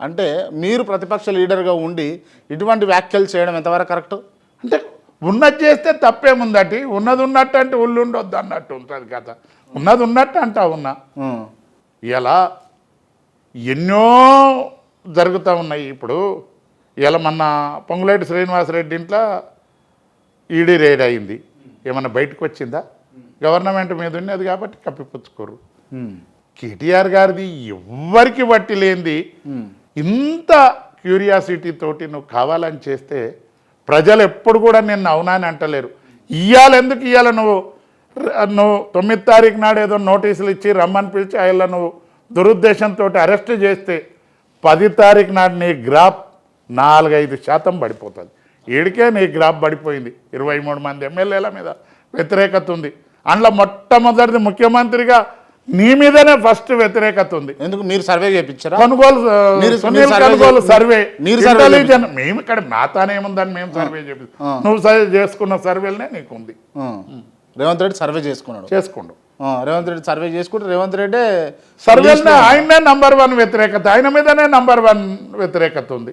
అంటే మీరు ప్రతిపక్ష లీడర్గా ఉండి ఇటువంటి వ్యాఖ్యలు చేయడం ఎంతవరకు కరెక్ట్? అంటే ఉన్నది చేస్తే తప్పేముందటి? ఉన్నది ఉన్నట్టు అంటే ఉల్లు ఉండొద్దు అన్నట్టు ఉంటుంది కథ ఉన్నది ఉన్నట్టు అంటా ఉన్నా. ఇలా ఎన్నో జరుగుతూ ఉన్నాయి ఇప్పుడు. ఇలా మొన్న పొంగులేటి శ్రీనివాసరెడ్డి ఇంట్లో ఈడీ రేడ్ అయింది. ఏమన్నా బయటకు వచ్చిందా? గవర్నమెంట్ మీద ఉన్నది కాబట్టి కప్పిపుచ్చుకోరు. కేటీఆర్ గారిది ఎవ్వరికి బట్టి లేనిది ఇంత క్యూరియాసిటీ తోటి నువ్వు కావాలని చేస్తే ప్రజలు ఎప్పుడు కూడా నిన్ను అవునా అని అంటలేరు. ఇయ్యాలి ఎందుకు ఇయ్యాలి నువ్వు? నువ్వు తొమ్మిది తారీఖు నాడు ఏదో నోటీసులు ఇచ్చి రమ్మని పిలిచి ఆయన నువ్వు దురుద్దేశంతో అరెస్ట్ చేస్తే పది తారీఖు నాడు నీ గ్రాఫ్ నాలుగైదు శాతం పడిపోతుంది. ఏడికే నీ గ్రాఫ్ పడిపోయింది. ఇరవై మూడు మంది ఎమ్మెల్యేల మీద వ్యతిరేకత ఉంది. అందులో మొట్టమొదటిది ముఖ్యమంత్రిగా నీ మీదనే ఫస్ట్ వ్యతిరేకత ఉంది. ఎందుకు? మీరు సర్వే చేయించారా కొనుగోలు సునీల్ కొనుగోలు సర్వే మీరు సర్వే ఇంటెలిజెన్ మేము ఇక్కడ మాతానేముందని మేము సర్వే చేపిస్తాం. నువ్వు సర్వే చేసుకున్న సర్వేలనే నీకు ఉంది. రేవంత్ రెడ్డి సర్వే చేసుకున్నాడు. చేసుకోండు. రేవంత్ రెడ్డి సర్వే చేసుకుంటే రేవంత్ రెడ్డి సర్వేలనే ఆయనే నంబర్ వన్ వ్యతిరేకత. ఆయన మీదనే నంబర్ వన్ వ్యతిరేకత ఉంది.